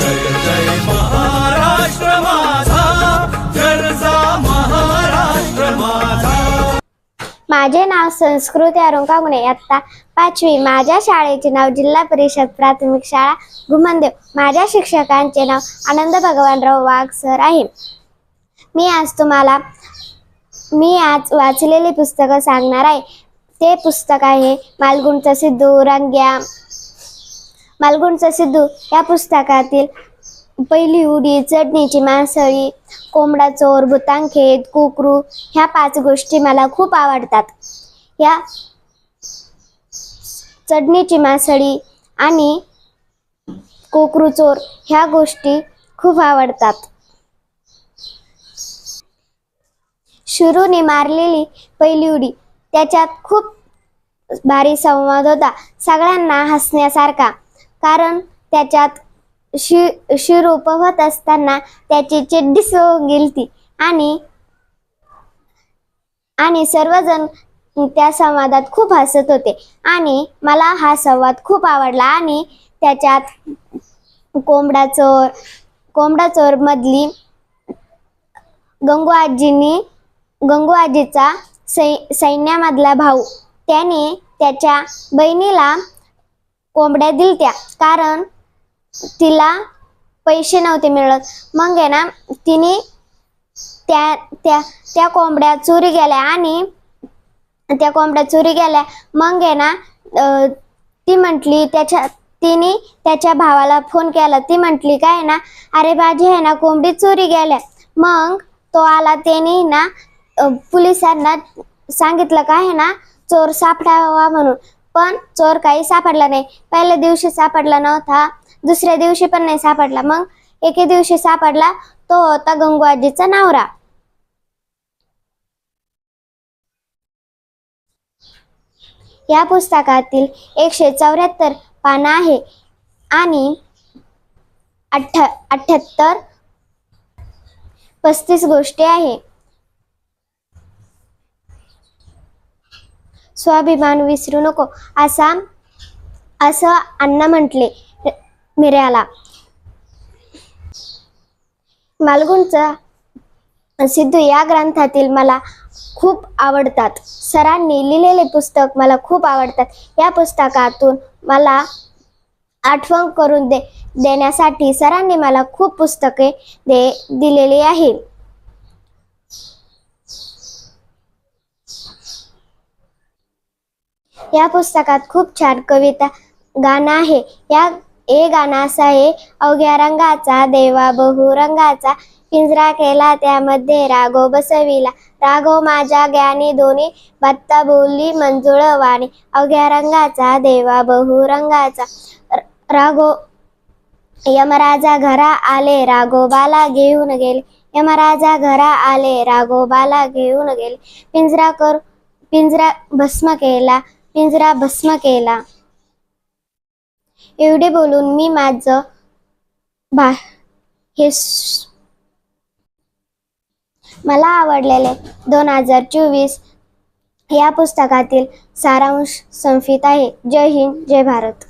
जय जय महाराष्ट्र माझा महाराष्ट्र माझा. माझे नाव संस्कृती अरुणका गुणे. इयत्ता पाचवी. माझ्या शाळेचे नाव जिल्हा परिषद प्राथमिक शाळा घुमनदेव. माझ्या शिक्षकांचे नाव आनंद भगवानराव वाघ सर आहे. मी आज तुम्हाला मी आज वाचलेली पुस्तकं सांगणार आहे. ते पुस्तक आहे मालगुणचा सिद्धू रंग्या मालगुणचा सिद्धू या पुस्तकातील पहिली उडी चढणीची मासळी कोंबडा चोर भूतांखेत कुकरू ह्या पाच गोष्टी मला खूप आवडतात. या चढणीची मासळी आणि कोकरू चोर ह्या गोष्टी खूप आवडतात. शुरूने मारलेली पहिली उडी त्याच्यात खूप भारी संवाद होता. सगळ्यांना हसण्यासारखा. कारण त्याच्यात शि शिर उपवत असताना त्याची चिड्डी होऊन गेलती. आणि आणि सर्वजण त्या संवादात खूप हसत होते. आणि मला हा संवाद खूप आवडला. आणि त्याच्यात कोंबडा चोर कोंबडा चोर मधली गंगू आजींनी गंगू आजीचा सै सैन्यामधला भाऊ त्याने त्याच्या बहिणीला कोंबड्या दिलत्या. कारण तिला पैसे नव्हते मिळत. मग आहे ना तिने त्या त्या त्या कोंबड्या चोरी गेल्या आणि त्या कोंबड्या चोरी गेल्या. मग आहे ना ती म्हटली त्याच्या तिने त्याच्या भावाला फोन केला. ती म्हटली काय ना अरे बाजी आहे ना कोंबडी चोरी गेल्या. मग तो आला त्याने ना पोलिसांना सांगितलं काय आहे ना चोर सापडावा म्हणून. पण चोर काही सापडला नाही. पहिल्या दिवशी सापडला नव्हता दुसऱ्या दिवशी पण नाही सापडला. मग एके दिवशी सापडला तो होता गंगू आजीचा नवरा. या पुस्तकातील एकशे चौऱ्याहत्तर पानं आहे आणि अठ्ठ अठ्ठ्याहत्तर पस्तीस गोष्टी आहे. स्वाभिमान विसरू नको असा असं अण्णा म्हटले मिऱ्याला. मालगुणचा सिद्धू या ग्रंथातील मला खूप आवडतात. सरांनी लिहिलेले पुस्तक मला खूप आवडतात. या पुस्तकातून मला आठवण करून दे देण्यासाठी सरांनी मला खूप पुस्तके दे दिलेली आहे. या पुस्तकात खूप छान कविता गाणं आहे. या हे गाणं असं आहे अवघ्या रंगाचा देवा बहुरंगाचा पिंजरा केला त्यामध्ये राघो बसविला. राघो माझ्या ज्ञानी दोन्ही बत्ता बोलली मंजुळ वाणी. अवघ्या रंगाचा देवा बहुरंगाचा रंगाचा. राघव यमराजा घरा आले राघोबाला घेऊन गेले. यमराजा घरा आले राघोबाला घेऊन गेले. पिंजरा कर पिंजरा भस्म केला. पिंजरा भस्म केला. एवढे बोलून मी माझं बा हे मला आवडलेले दोन हजार चोवीस या पुस्तकातील सारांश संफित आहे. जय हिंद जय भारत.